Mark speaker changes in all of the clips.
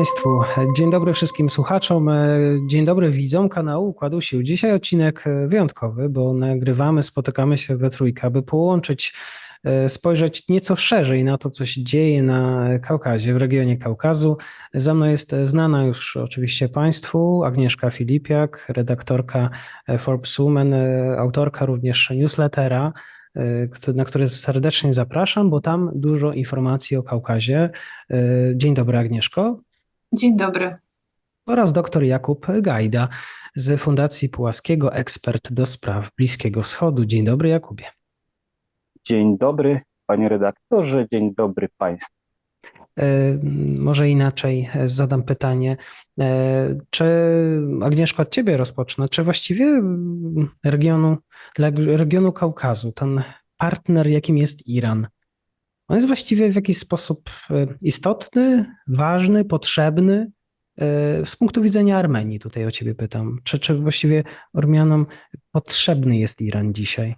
Speaker 1: Państwu, dzień dobry wszystkim słuchaczom, e, dzień dobry widzom kanału Układu Sił. Dzisiaj odcinek e, wyjątkowy, bo nagrywamy, spotykamy się we trójkę, aby połączyć, e, spojrzeć nieco szerzej na to, co się dzieje na Kaukazie, w regionie Kaukazu. Za mną jest znana już oczywiście Państwu Agnieszka Filipiak, redaktorka Forbes Women, autorka również newslettera, na który serdecznie zapraszam, bo tam dużo informacji o Kaukazie. Dzień dobry, Agnieszko.
Speaker 2: Dzień dobry.
Speaker 1: Oraz dr Jakub Gajda z Fundacji Pułaskiego, ekspert do spraw Bliskiego Wschodu. Dzień dobry, Jakubie.
Speaker 3: Dzień dobry, panie redaktorze, dzień dobry państwu.
Speaker 1: Może inaczej zadam pytanie. Czy Agnieszko, od ciebie rozpocznę? Czy właściwie regionu, dla regionu Kaukazu, ten partner, jakim jest Iran, on jest właściwie w jakiś sposób istotny, ważny, potrzebny? Z punktu widzenia Armenii, tutaj o ciebie pytam. Czy, czy właściwie Ormianom potrzebny jest Iran dzisiaj?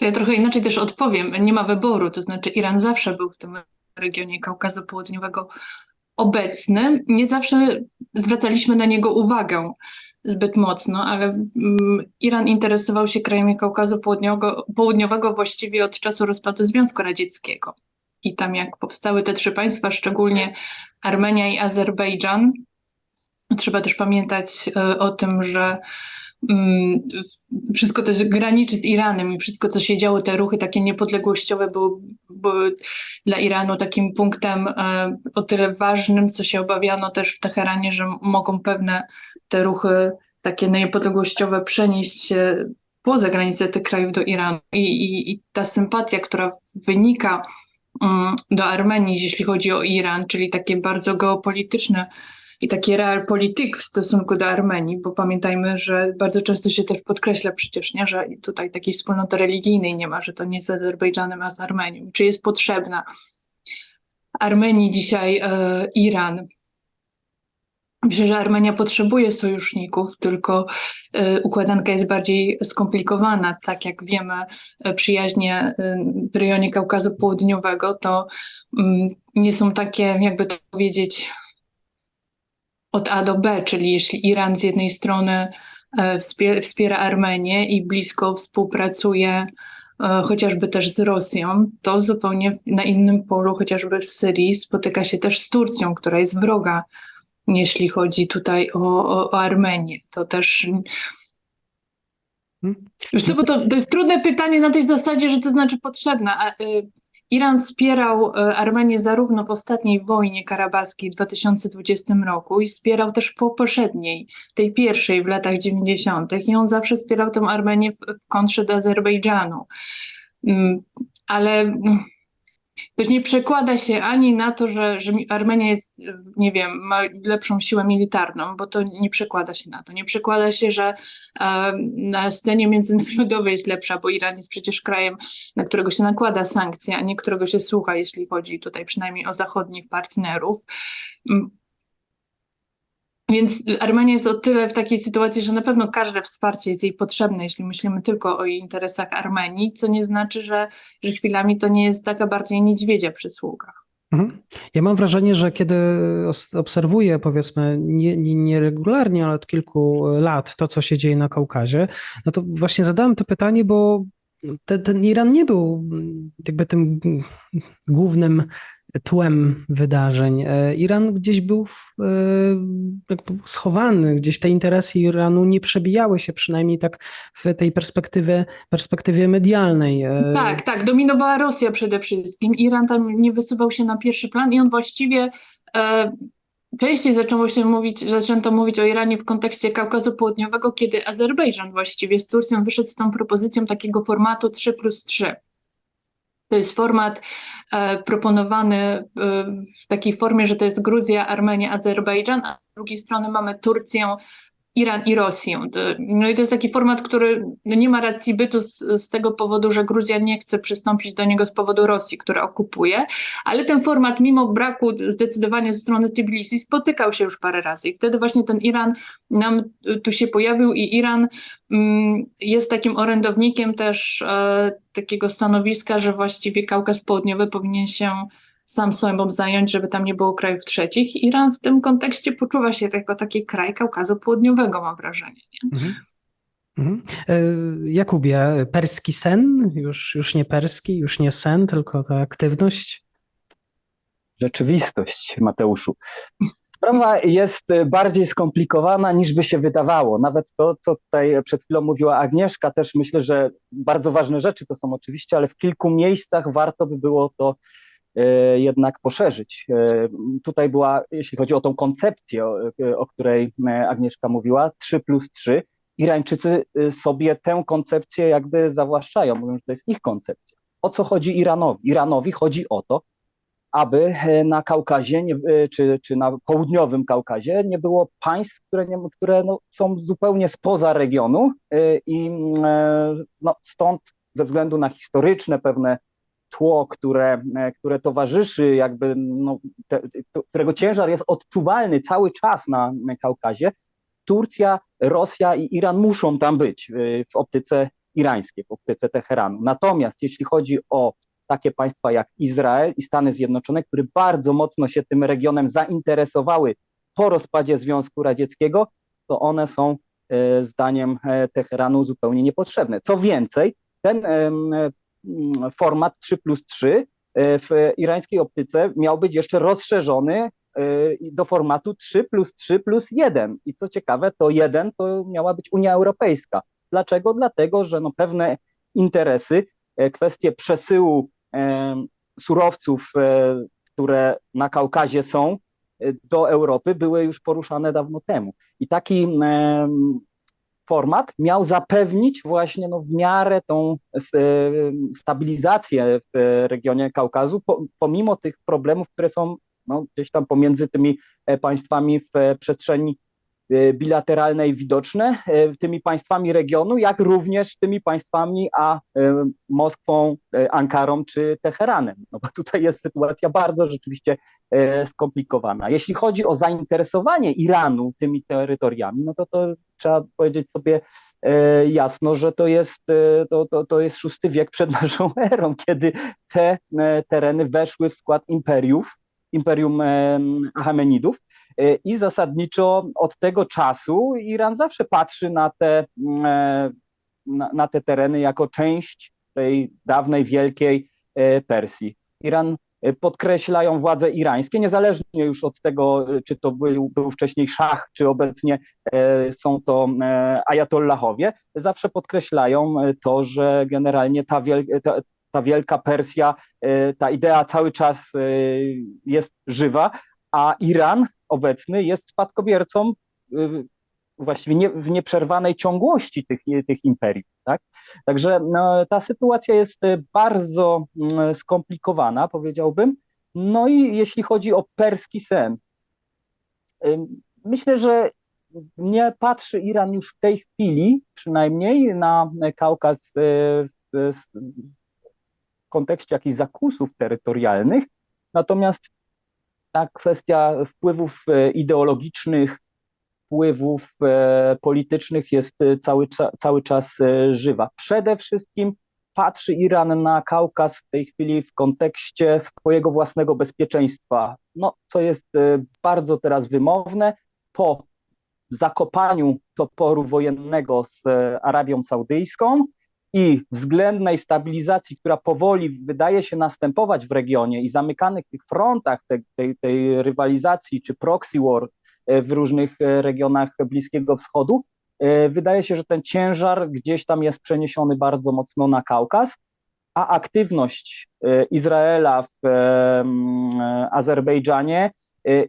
Speaker 2: Ja trochę inaczej też odpowiem. Nie ma wyboru, to znaczy Iran zawsze był w tym regionie Kaukazu Południowego obecny. Nie zawsze zwracaliśmy na niego uwagę zbyt mocno, ale mm, Iran interesował się krajami Kaukazu Południowego, Południowego właściwie od czasu rozpadu Związku Radzieckiego. I tam jak powstały te trzy państwa, szczególnie Armenia i Azerbejdżan, trzeba też pamiętać e, o tym, że wszystko to graniczy z Iranem i wszystko, co się działo, te ruchy takie niepodległościowe były, były dla Iranu takim punktem e, o tyle ważnym, co się obawiano też w Teheranie, że mogą pewne te ruchy takie niepodległościowe przenieść się poza granice tych krajów do Iranu. I, i, i ta sympatia, która wynika um, do Armenii, jeśli chodzi o Iran, czyli takie bardzo geopolityczne i taki realpolitik w stosunku do Armenii, bo pamiętajmy, że bardzo często się też podkreśla przecież, nie, że tutaj takiej wspólnoty religijnej nie ma, że to nie z Azerbejdżanem, a z Armenią. Czy jest potrzebna Armenii dzisiaj e, Iran? Myślę, że Armenia potrzebuje sojuszników, tylko y, układanka jest bardziej skomplikowana. Tak jak wiemy, y, przyjaźnie y, w rejonie Kaukazu Południowego to y, nie są takie, jakby to powiedzieć, od A do B, czyli jeśli Iran z jednej strony e, wspiera Armenię i blisko współpracuje e, chociażby też z Rosją, to zupełnie na innym polu, chociażby w Syrii, spotyka się też z Turcją, która jest wroga, jeśli chodzi tutaj o, o, o Armenię. To też. Hmm? Wiesz co, bo to, to jest trudne pytanie na tej zasadzie, że to znaczy potrzebna. A, y, Iran wspierał e, Armenię zarówno w ostatniej wojnie karabaskiej w 2020 roku i wspierał też po poprzedniej, tej pierwszej w latach 90. i on zawsze wspierał tę Armenię w, w kontrze do Azerbejdżanu. Mm, ale to nie przekłada się ani na to, że, że Armenia jest, nie wiem, ma lepszą siłę militarną, bo to nie przekłada się na to. Nie przekłada się, że e, na scenie międzynarodowej jest lepsza, bo Iran jest przecież krajem, na którego się nakłada sankcje, a nie którego się słucha, jeśli chodzi tutaj przynajmniej o zachodnich partnerów. Więc Armenia jest o tyle w takiej sytuacji, że na pewno każde wsparcie jest jej potrzebne, jeśli myślimy tylko o jej interesach Armenii, co nie znaczy, że, że chwilami to nie jest taka bardziej niedźwiedzia przysługa.
Speaker 1: Mhm. Ja mam wrażenie, że kiedy obserwuję, powiedzmy, nieregularnie, nie, nie ale od kilku lat to, co się dzieje na Kaukazie, no to właśnie zadałem to pytanie, bo ten, ten Iran nie był jakby tym głównym tłem wydarzeń. E, Iran gdzieś był e, schowany, gdzieś te interesy Iranu nie przebijały się przynajmniej tak w tej perspektywie, perspektywie medialnej.
Speaker 2: E, tak, tak, dominowała Rosja przede wszystkim. Iran tam nie wysuwał się na pierwszy plan i on właściwie Częściej zaczęło się mówić, zaczęto mówić o Iranie w kontekście Kaukazu Południowego, kiedy Azerbejdżan właściwie z Turcją wyszedł z tą propozycją takiego formatu 3 plus 3. To jest format e, proponowany e, w takiej formie, że to jest Gruzja, Armenia, Azerbejdżan, a z drugiej strony mamy Turcję, Iran i Rosję. No i to jest taki format, który no nie ma racji bytu z, z, tego powodu, że Gruzja nie chce przystąpić do niego z powodu Rosji, która okupuje, ale ten format mimo braku zdecydowania ze strony Tbilisi spotykał się już parę razy i wtedy właśnie ten Iran nam tu się pojawił i Iran mm, jest takim orędownikiem też e, takiego stanowiska, że właściwie Kaukaz Południowy powinien się sam sobą zająć, żeby tam nie było krajów trzecich. Iran w tym kontekście poczuwa się jako taki kraj Kaukazu Południowego, mam wrażenie. Nie?
Speaker 1: Mhm. Mhm. E, Jakubie, perski sen, już, już nie perski, już nie sen, tylko ta aktywność.
Speaker 3: Rzeczywistość, Mateuszu. Sprawa jest bardziej skomplikowana niż by się wydawało. Nawet to, co tutaj przed chwilą mówiła Agnieszka, też myślę, że bardzo ważne rzeczy to są oczywiście, ale w kilku miejscach warto by było to jednak poszerzyć. E, Tutaj była, jeśli chodzi o tą koncepcję, o, o której e, Agnieszka mówiła, 3 plus 3. Irańczycy e, sobie tę koncepcję jakby zawłaszczają, mówią, że to jest ich koncepcja. O co chodzi Iranowi? Iranowi chodzi o to, aby e, na Kaukazie e, czy, czy na południowym Kaukazie nie było państw, które, nie, które no, są zupełnie spoza regionu e, i e, no, stąd ze względu na historyczne pewne tło, które, e, które towarzyszy jakby, no, te, którego ciężar jest odczuwalny cały czas na, Kaukazie, Turcja, Rosja i Iran muszą tam być e, w optyce irańskiej, w optyce Teheranu. Natomiast jeśli chodzi o takie państwa jak Izrael i Stany Zjednoczone, które bardzo mocno się tym regionem zainteresowały po rozpadzie Związku Radzieckiego, to one są e, zdaniem Teheranu zupełnie niepotrzebne. Co więcej, ten format 3 plus 3 e, w irańskiej optyce miał być jeszcze rozszerzony e, do formatu 3 plus 3 plus 1. I co ciekawe, to 1 to miała być Unia Europejska. Dlaczego? Dlatego, że no pewne interesy, e, kwestie przesyłu surowców, które na Kaukazie są, do Europy były już poruszane dawno temu. I taki format miał zapewnić właśnie no, w miarę tą e, stabilizację w e, regionie Kaukazu, po, pomimo tych problemów, które są no, gdzieś tam pomiędzy tymi e, państwami w przestrzeni e, bilateralnej widoczne, e, tymi państwami regionu, jak również tymi państwami, a e, Moskwą, Ankarą czy Teheranem. No bo tutaj jest sytuacja bardzo rzeczywiście skomplikowana. Jeśli chodzi o zainteresowanie Iranu tymi terytoriami, no to, to trzeba powiedzieć sobie jasno, że to jest, to, to, to jest szósty wiek przed naszą erą, kiedy te tereny weszły w skład imperiów, imperium Achamenidów. E, I zasadniczo od tego czasu Iran zawsze patrzy na te, mm, e, na, na te tereny jako część tej dawnej, wielkiej e, Persji. Iran podkreślają władze irańskie, niezależnie już od tego, czy to był, był wcześniej szach, czy obecnie są to ajatollahowie, zawsze podkreślają to, że generalnie ta, wiel, ta, ta wielka Persja, ta idea cały czas jest żywa, a Iran obecny jest spadkobiercą y, właściwie nie, w nieprzerwanej ciągłości tych, tych imperiów. Tak? Także no, ta sytuacja jest y, bardzo mm, skomplikowana, powiedziałbym. No i jeśli chodzi o perski sen, y, myślę, że nie patrzy Iran już w tej chwili przynajmniej na Kaukaz w kontekście jakichś zakusów terytorialnych, natomiast ta kwestia wpływów e, ideologicznych, wpływów e, politycznych jest e, cały, cały czas żywa. Przede wszystkim patrzy Iran na Kaukaz w tej chwili w kontekście swojego własnego bezpieczeństwa, no, co jest bardzo teraz wymowne. Po zakopaniu toporu wojennego z Arabią Saudyjską i względnej stabilizacji, która powoli wydaje się następować w regionie i zamykanych tych frontach tej, tej, tej rywalizacji czy proxy war e, w różnych e, regionach Bliskiego Wschodu, e, wydaje się, że ten ciężar gdzieś tam jest przeniesiony bardzo mocno na Kaukaz, a aktywność Izraela w Azerbejdżanie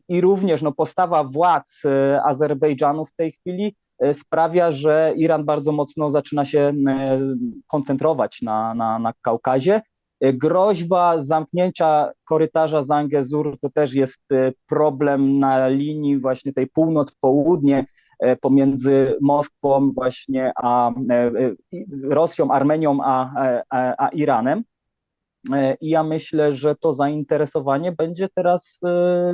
Speaker 3: i również no, postawa władz Azerbejdżanu w tej chwili sprawia, że Iran bardzo mocno zaczyna się e, koncentrować na, na, na Kaukazie. E, Groźba zamknięcia korytarza Zangezur to też jest e, problem na linii właśnie tej północ-południe e, pomiędzy Moskwą właśnie a e, e, Rosją, Armenią a, e, a, a Iranem. E, I ja myślę, że to zainteresowanie będzie teraz e,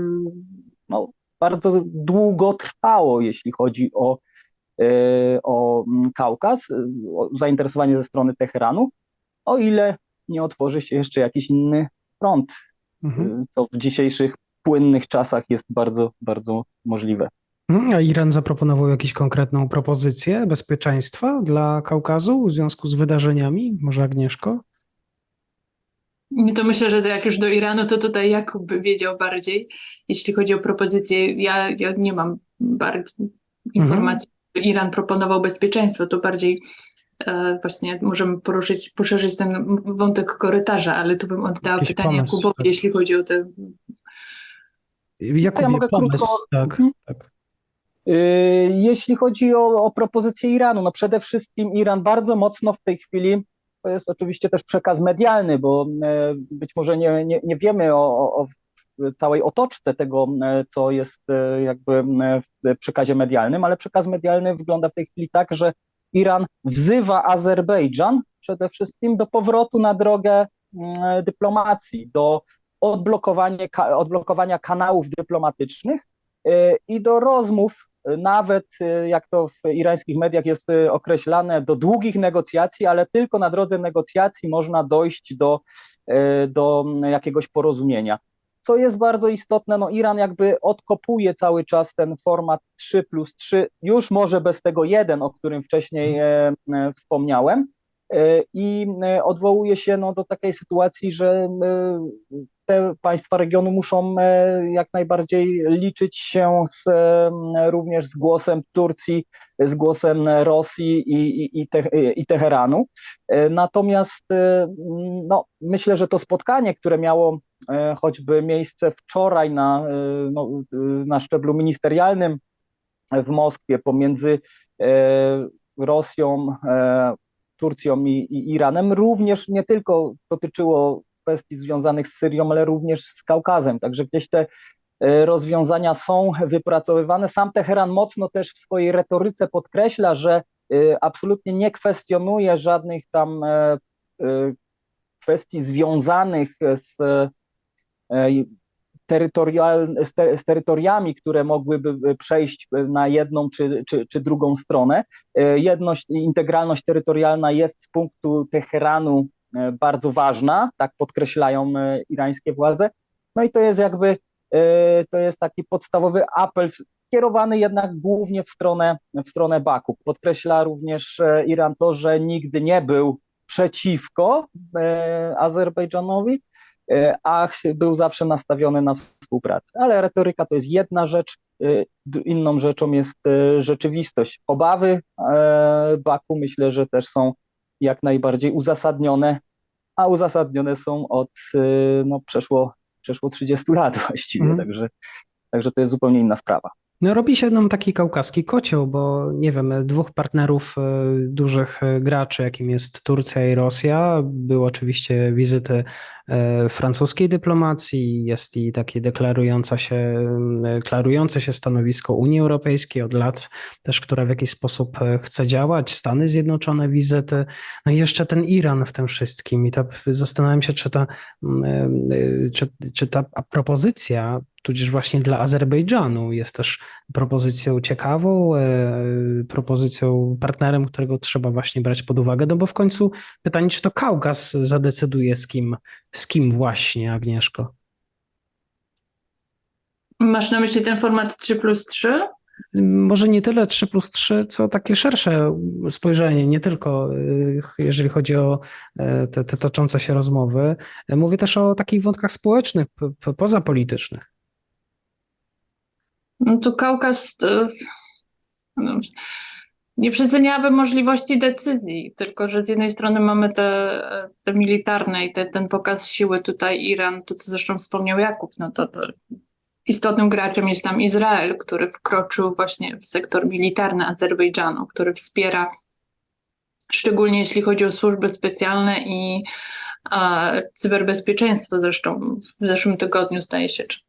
Speaker 3: no, bardzo długo trwało, jeśli chodzi o, e, o mm, Kaukaz, e, o zainteresowanie ze strony Teheranu, o ile nie otworzy się jeszcze jakiś inny front
Speaker 1: Mhm.
Speaker 3: co w dzisiejszych płynnych czasach jest bardzo, bardzo możliwe.
Speaker 1: Mhm. A Iran zaproponował jakąś konkretną propozycję bezpieczeństwa dla Kaukazu w związku z wydarzeniami? Może Agnieszko?
Speaker 2: Nie, to myślę, że to jak już do Iranu, to tutaj Jakub by wiedział bardziej, jeśli chodzi o propozycje. Ja, ja nie mam bardziej informacji, że Iran proponował bezpieczeństwo, to bardziej e, właśnie możemy poruszyć, poszerzyć ten wątek korytarza, ale tu bym oddała
Speaker 1: Jakiś
Speaker 2: pytanie
Speaker 1: pomysł,
Speaker 2: Jakubowi,
Speaker 1: tak.
Speaker 2: jeśli chodzi o te
Speaker 1: Jakubie,
Speaker 3: mogę
Speaker 1: pomysł,
Speaker 3: krótko-
Speaker 1: tak,
Speaker 3: Mhm.
Speaker 1: tak.
Speaker 3: Yy, Jeśli chodzi o, o propozycję Iranu, no przede wszystkim Iran bardzo mocno w tej chwili, to jest oczywiście też przekaz medialny, bo e, być może nie, nie, nie wiemy o, o całej otoczce tego, e, co jest e, jakby e, w przekazie medialnym, ale przekaz medialny wygląda w tej chwili tak, że Iran wzywa Azerbejdżan przede wszystkim do powrotu na drogę mm, dyplomacji, do odblokowania, odblokowania kanałów dyplomatycznych i do rozmów, nawet jak to w irańskich mediach jest określane, do długich negocjacji, ale tylko na drodze negocjacji można dojść do, do jakiegoś porozumienia. Co jest bardzo istotne, no Iran jakby odkopuje cały czas ten format 3 plus 3, już może bez tego jeden, o którym wcześniej e, e, wspomniałem, e, i odwołuje się no, do takiej sytuacji, że te państwa regionu muszą jak najbardziej liczyć się z, również z głosem Turcji, z głosem Rosji i, i, i, Te, i Teheranu. Natomiast no, myślę, że to spotkanie, które miało choćby miejsce wczoraj na, e, no, e, na szczeblu ministerialnym w Moskwie pomiędzy e, Rosją, e, Turcją i, i Iranem, również nie tylko dotyczyło kwestii związanych z Syrią, ale również z Kaukazem. Także gdzieś te e, rozwiązania są wypracowywane. Sam Teheran mocno też w swojej retoryce podkreśla, że e, absolutnie nie kwestionuje żadnych tam e, e, kwestii związanych z e, z, te, z terytoriami, które mogłyby przejść na jedną czy, czy, czy drugą stronę. E, Jedność, integralność terytorialna jest z punktu Teheranu e, bardzo ważna, tak podkreślają e, irańskie władze. No i to jest jakby e, to jest taki podstawowy apel kierowany jednak głównie w stronę, w stronę Baku. Podkreśla również e, Iran to, że nigdy nie był przeciwko e, Azerbejdżanowi, e, a ch- był zawsze nastawiony na współpracę. Ale retoryka to jest jedna rzecz, e, inną rzeczą jest e, rzeczywistość. Obawy e, Baku myślę, że też są jak najbardziej uzasadnione, a uzasadnione są od e, no, przeszło, przeszło 30 lat właściwie,
Speaker 1: Mhm.
Speaker 3: także, także to jest zupełnie inna sprawa.
Speaker 1: No robi się nam taki kaukaski kocioł, bo nie wiem, dwóch partnerów e, dużych e, graczy, jakim jest Turcja i Rosja, były oczywiście wizyty e, francuskiej dyplomacji, jest i takie deklarująca się, e, deklarujące się stanowisko Unii Europejskiej od lat też, która w jakiś sposób e, chce działać, Stany Zjednoczone wizyty, no i jeszcze ten Iran w tym wszystkim. I ta, zastanawiam się, czy ta, mm, e, czy, czy ta propozycja tudzież właśnie dla Azerbejdżanu jest też propozycją ciekawą, e, propozycją partnerem, którego trzeba właśnie brać pod uwagę, no bo w końcu pytanie, czy to Kaukaz zadecyduje z kim, z kim właśnie, Agnieszko?
Speaker 2: Masz na myśli ten format 3 plus 3?
Speaker 1: Może nie tyle 3 plus 3, co takie szersze spojrzenie, nie tylko y, jeżeli chodzi o e, te, te toczące się rozmowy. Mówię też o takich wątkach społecznych, pozapolitycznych.
Speaker 2: No tu Kaukaz. e, No, nie przeceniałabym możliwości decyzji, tylko że z jednej strony mamy te, te militarne i te, ten pokaz siły tutaj Iran, to co zresztą wspomniał Jakub, no to, to istotnym graczem jest tam Izrael, który wkroczył właśnie w sektor militarny Azerbejdżanu, który wspiera szczególnie jeśli chodzi o służby specjalne i a, cyberbezpieczeństwo. Zresztą w zeszłym tygodniu staje się czy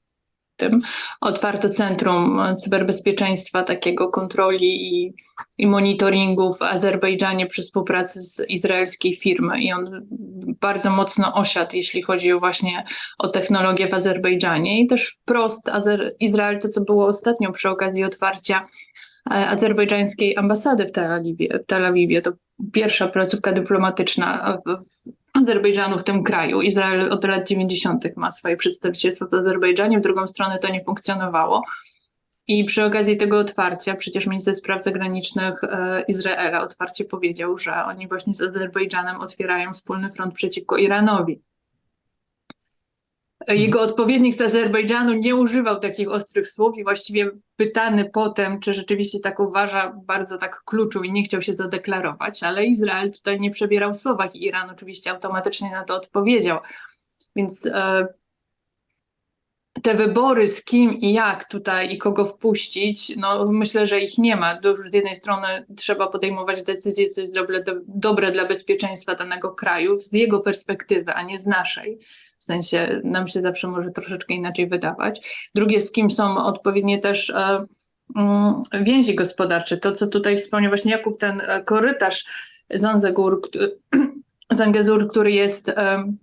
Speaker 2: tym otwarto Centrum Cyberbezpieczeństwa, takiego kontroli i, i monitoringu w Azerbejdżanie przy współpracy z izraelskiej firmy. I on bardzo mocno osiadł, jeśli chodzi o właśnie o technologię w Azerbejdżanie. I też wprost Azer Izrael, to co było ostatnio przy okazji otwarcia e, azerbejdżańskiej ambasady w Tel Awiwie, w Tel Awiwie to pierwsza placówka dyplomatyczna Azerbejdżanu w tym kraju. Izrael od lat 90. ma swoje przedstawicielstwo w Azerbejdżanie, w drugą stronę to nie funkcjonowało. I przy okazji tego otwarcia, przecież minister spraw zagranicznych e, Izraela otwarcie powiedział, że oni właśnie z Azerbejdżanem otwierają wspólny front przeciwko Iranowi. Jego odpowiednik z Azerbejdżanu nie używał takich ostrych słów i właściwie pytany potem, czy rzeczywiście tak uważa, bardzo tak kluczył i nie chciał się zadeklarować, ale Izrael tutaj nie przebierał w słowach i Iran oczywiście automatycznie na to odpowiedział. Więc e, te wybory z kim i jak tutaj i kogo wpuścić, no myślę, że ich nie ma. Z jednej strony trzeba podejmować decyzje, co jest dobre, do, dobre dla bezpieczeństwa danego kraju z jego perspektywy, a nie z naszej. W sensie nam się zawsze może troszeczkę inaczej wydawać. Drugie, z kim są odpowiednie też e, mm, więzi gospodarcze. To, co tutaj wspomniał właśnie Jakub, ten e, korytarz Zangezur, który jest em,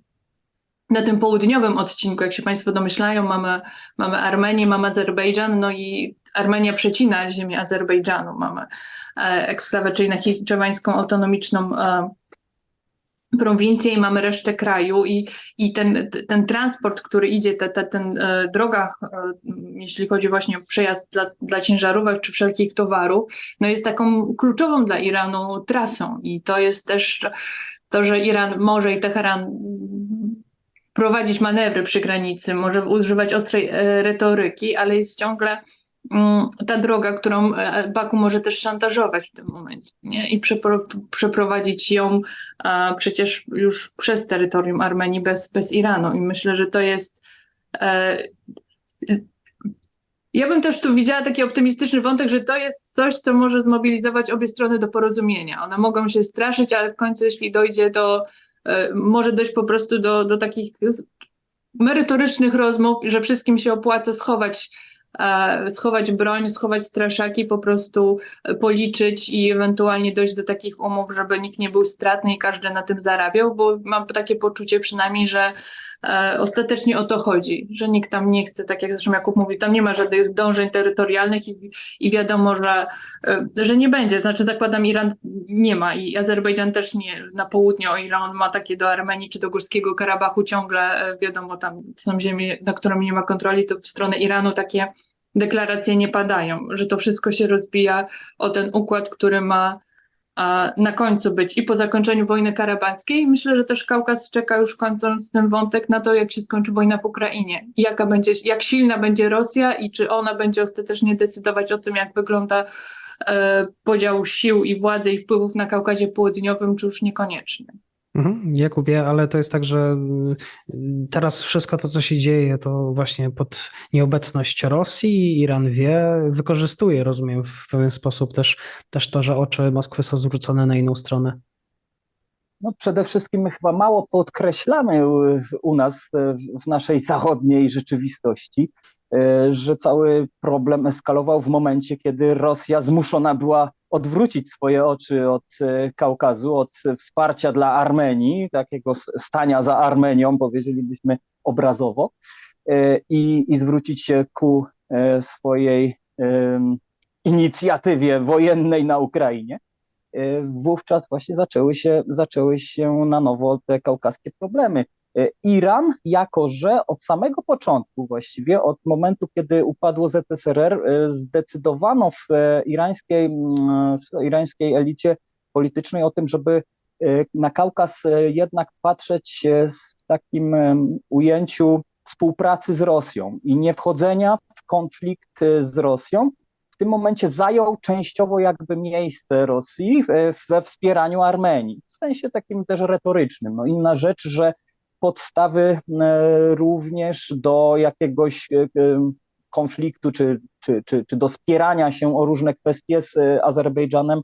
Speaker 2: na tym południowym odcinku, jak się Państwo domyślają, mamy, mamy Armenię, mamy Azerbejdżan, no i Armenia przecina ziemię Azerbejdżanu. Mamy e, eksklawę, czyli nachiczewańską autonomiczną e, prowincję i mamy resztę kraju i, i ten, ten transport, który idzie, ta, ta, ten e, droga, e, jeśli chodzi właśnie o przejazd dla, dla ciężarówek czy wszelkich towarów, no jest taką kluczową dla Iranu trasą i to jest też to, że Iran może i Teheran prowadzić manewry przy granicy, może używać ostrej e, retoryki, ale jest ciągle mm, ta droga, którą e, Baku może też szantażować w tym momencie nie? i przepro, przeprowadzić ją a, przecież już przez terytorium Armenii bez, bez Iranu. I myślę, że to jest. E, ja bym też tu widziała taki optymistyczny wątek, że to jest coś, co może zmobilizować obie strony do porozumienia. One mogą się straszyć, ale w końcu, jeśli dojdzie do, może dojść po prostu do, do takich merytorycznych rozmów, że wszystkim się opłaca schować, e, schować broń, schować straszaki, po prostu e, policzyć i ewentualnie dojść do takich umów, żeby nikt nie był stratny i każdy na tym zarabiał, bo mam takie poczucie przynajmniej, że e, ostatecznie o to chodzi, że nikt tam nie chce, tak jak zresztą Jakub mówił, tam nie ma żadnych dążeń terytorialnych i, i wiadomo, że, e, że nie będzie. Znaczy zakładam Iran nie ma i Azerbejdżan też nie na południu, o ile on ma takie do Armenii czy do Górskiego Karabachu ciągle, e, wiadomo, tam są ziemie, na którymi nie ma kontroli, to w stronę Iranu takie deklaracje nie padają, że to wszystko się rozbija o ten układ, który ma na końcu być i po zakończeniu wojny karabachskiej. Myślę, że też Kaukaz czeka już kończąc ten wątek na to, jak się skończy wojna w Ukrainie. Jaka będzie, jak silna będzie Rosja i czy ona będzie ostatecznie decydować o tym, jak wygląda e, podział sił i władzy i wpływów na Kaukazie Południowym, czy już niekoniecznie.
Speaker 1: Mhm, Jakubie, ale to jest tak, że y, teraz wszystko to, co się dzieje, to właśnie pod nieobecność Rosji, Iran wie, wykorzystuje, rozumiem, w pewien sposób też, też to, że oczy Moskwy są zwrócone na inną stronę.
Speaker 3: No przede wszystkim my chyba mało podkreślamy u- u nas e, w- naszej zachodniej rzeczywistości, że cały problem eskalował w momencie, kiedy Rosja zmuszona była odwrócić swoje oczy od e, Kaukazu, od wsparcia dla Armenii, takiego stania za Armenią, powiedzielibyśmy obrazowo, e, i, i zwrócić się ku e, swojej inicjatywie wojennej na Ukrainie wówczas właśnie zaczęły się, zaczęły się na nowo te kaukaskie problemy. E, Iran, jako że od samego początku, właściwie od momentu, kiedy upadło ZSRR, e, zdecydowano w e, irańskiej, w irańskiej elicie politycznej o tym, żeby na Kaukaz jednak patrzeć w takim ujęciu współpracy z Rosją i nie wchodzenia w konflikt z Rosją, w tym momencie zajął częściowo jakby miejsce Rosji we wspieraniu Armenii, w sensie takim też retorycznym. No inna rzecz, że podstawy e, również do jakiegoś e, e, konfliktu czy, czy, czy, czy do spierania się o różne kwestie z Azerbejdżanem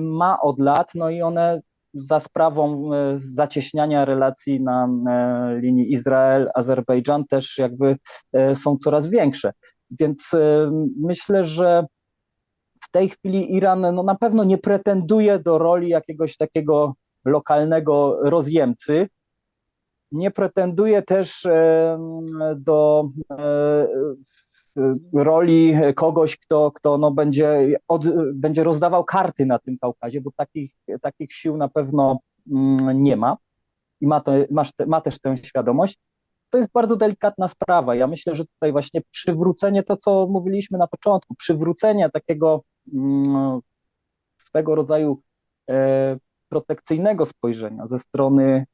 Speaker 3: ma od lat, no i one za sprawą zacieśniania relacji na linii Izrael-Azerbejdżan też jakby są coraz większe. Więc myślę, że w tej chwili Iran no, na pewno nie pretenduje do roli jakiegoś takiego lokalnego rozjemcy. Nie pretenduje też do e, e, roli kogoś, kto, kto no, będzie, od, będzie rozdawał karty na tym Kaukazie, bo takich, takich sił na pewno mm, nie ma. i ma, to, te, ma też tę świadomość, to jest bardzo delikatna sprawa. Ja myślę, że tutaj właśnie przywrócenie to, co mówiliśmy na początku, przywrócenie takiego mm, swego rodzaju e, protekcyjnego spojrzenia ze strony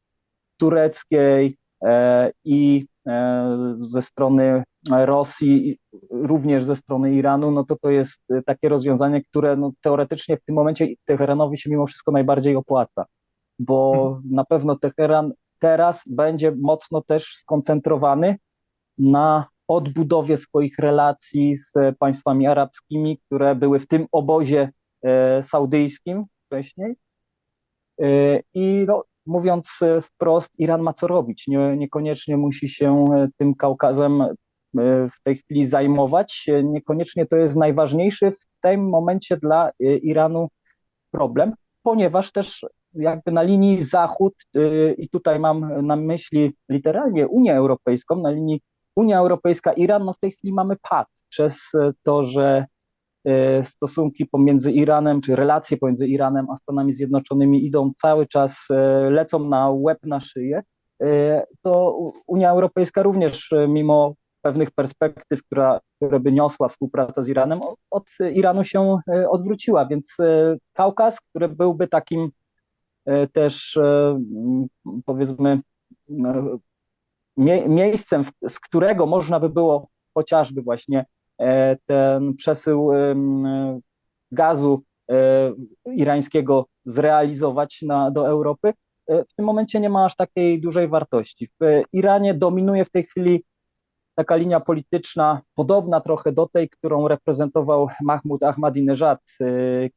Speaker 3: tureckiej e, i e, ze strony Rosji, również ze strony Iranu, no to to jest e, takie rozwiązanie, które no, teoretycznie w tym momencie Teheranowi się mimo wszystko najbardziej opłaca, bo na pewno Teheran teraz będzie mocno też skoncentrowany na odbudowie swoich relacji z państwami arabskimi, które były w tym obozie saudyjskim wcześniej. I no, mówiąc e, wprost, Iran ma co robić. Nie, niekoniecznie musi się e, tym Kaukazem e, w tej chwili zajmować. Niekoniecznie to jest najważniejszy w tym momencie dla Iranu problem, ponieważ też jakby na linii Zachód, i tutaj mam na myśli literalnie Unię Europejską, na linii Unia Europejska-Iran, no w tej chwili mamy pad przez to, że stosunki pomiędzy Iranem, czy relacje pomiędzy Iranem a Stanami Zjednoczonymi idą cały czas, e, lecą na łeb, na szyję, e, to Unia Europejska również mimo pewnych perspektyw, która, które by niosła współpraca z Iranem, od, Iranu się odwróciła, więc Kaukaz, który byłby takim też powiedzmy mie miejscem, z którego można by było chociażby właśnie ten przesył e, gazu e, irańskiego zrealizować na, do Europy, e, w tym momencie nie ma aż takiej dużej wartości. W Iranie dominuje w tej chwili taka linia polityczna podobna trochę do tej, którą reprezentował Mahmud Ahmadinejad e,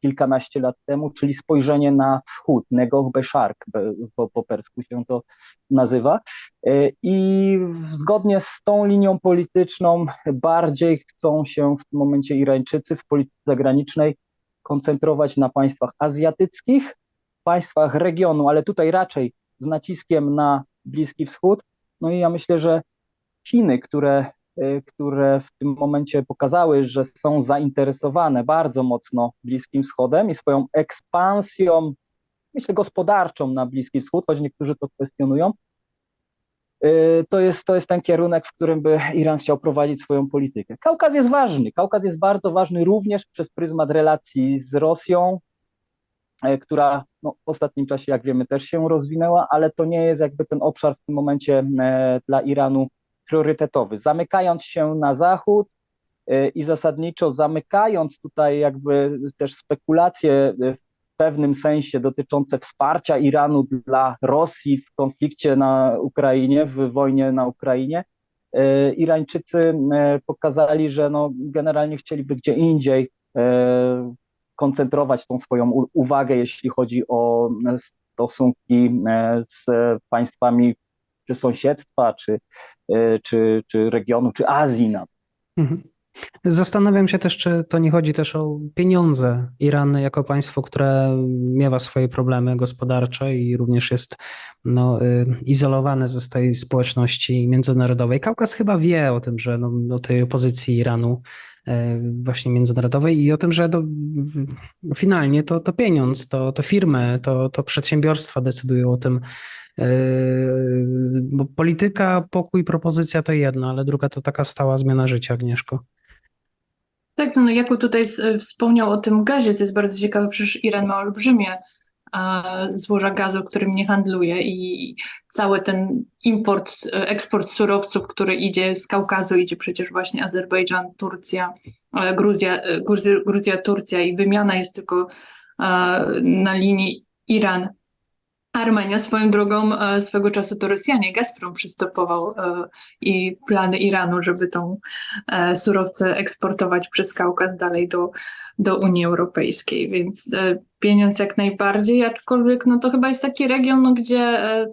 Speaker 3: kilkanaście lat temu, czyli spojrzenie na wschód, Negoh Beshark, be- po, po persku się to nazywa. E, I zgodnie z tą linią polityczną bardziej chcą się w tym momencie Irańczycy w polityce zagranicznej koncentrować na państwach azjatyckich, państwach regionu, ale tutaj raczej z naciskiem na Bliski Wschód. No i ja myślę, że Chiny, które, y, które w tym momencie pokazały, że są zainteresowane bardzo mocno Bliskim Wschodem i swoją ekspansją, myślę, gospodarczą na Bliski Wschód, choć niektórzy to kwestionują, y, to jest, to jest ten kierunek, w którym by Iran chciał prowadzić swoją politykę. Kaukaz jest ważny. Kaukaz jest bardzo ważny również przez pryzmat relacji z Rosją, e, która no, w ostatnim czasie, jak wiemy, też się rozwinęła, ale to nie jest jakby ten obszar w tym momencie e, dla Iranu priorytetowy. Zamykając się na zachód e, i zasadniczo zamykając tutaj jakby też spekulacje e, w pewnym sensie dotyczące wsparcia Iranu dla Rosji w konflikcie na Ukrainie, w wojnie na Ukrainie, e, Irańczycy pokazali, że no, generalnie chcieliby gdzie indziej koncentrować tą swoją uwagę, jeśli chodzi o stosunki z państwami czy sąsiedztwa, czy, e, czy, czy regionu, czy Azji.
Speaker 1: Mhm. Zastanawiam się też, czy to nie chodzi też o pieniądze. Iran jako państwo, które miewa swoje problemy gospodarcze i również jest no, y, izolowane ze tej społeczności międzynarodowej. Kaukaz chyba wie o tym, że no, o tej opozycji Iranu właśnie międzynarodowej i o tym, że do, finalnie to, to pieniądz, to, to firmy, to, to przedsiębiorstwa decydują o tym, y, bo polityka, pokój, propozycja to jedno, ale druga to taka stała zmiana życia, Agnieszko.
Speaker 2: Tak, no, no Jakub tutaj wspomniał o tym gazie, co jest bardzo ciekawe, przecież Iran ma olbrzymie e, złoża gazu, którym nie handluje i cały ten import, e, eksport surowców, który idzie z Kaukazu, idzie przecież właśnie Azerbejdżan, Turcja, e, Gruzja, e, Gruzja, Gruzja, Turcja i wymiana jest tylko na linii Iran. Armenia swoją drogą swego czasu to Rosjanie, Gazprom przystopował i plany Iranu, żeby tą surowce eksportować przez Kaukaz dalej do, do Unii Europejskiej, więc e, pieniądz jak najbardziej, aczkolwiek no to chyba jest taki region, no, gdzie e,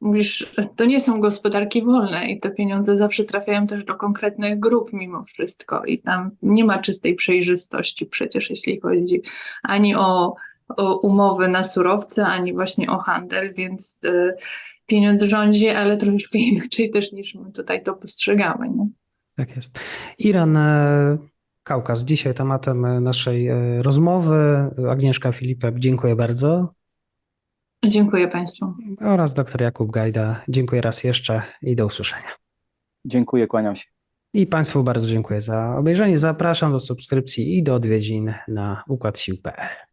Speaker 2: mówisz, to nie są gospodarki wolne i te pieniądze zawsze trafiają też do konkretnych grup mimo wszystko i tam nie ma czystej przejrzystości przecież, jeśli chodzi ani o, o umowy na surowce, ani właśnie o handel, więc e, pieniądz rządzi, ale troszeczkę inaczej też niż my tutaj to postrzegamy. Nie?
Speaker 1: Tak jest. Iran, Kaukaz. Dzisiaj tematem e, naszej e, rozmowy. Agnieszka Filipek, dziękuję bardzo.
Speaker 2: Dziękuję Państwu.
Speaker 1: oraz dr Jakub Gajda. Dziękuję raz jeszcze i do usłyszenia.
Speaker 3: Dziękuję, kłaniam się.
Speaker 1: I Państwu bardzo dziękuję za obejrzenie. Zapraszam do subskrypcji i do odwiedzin na układsił.pl.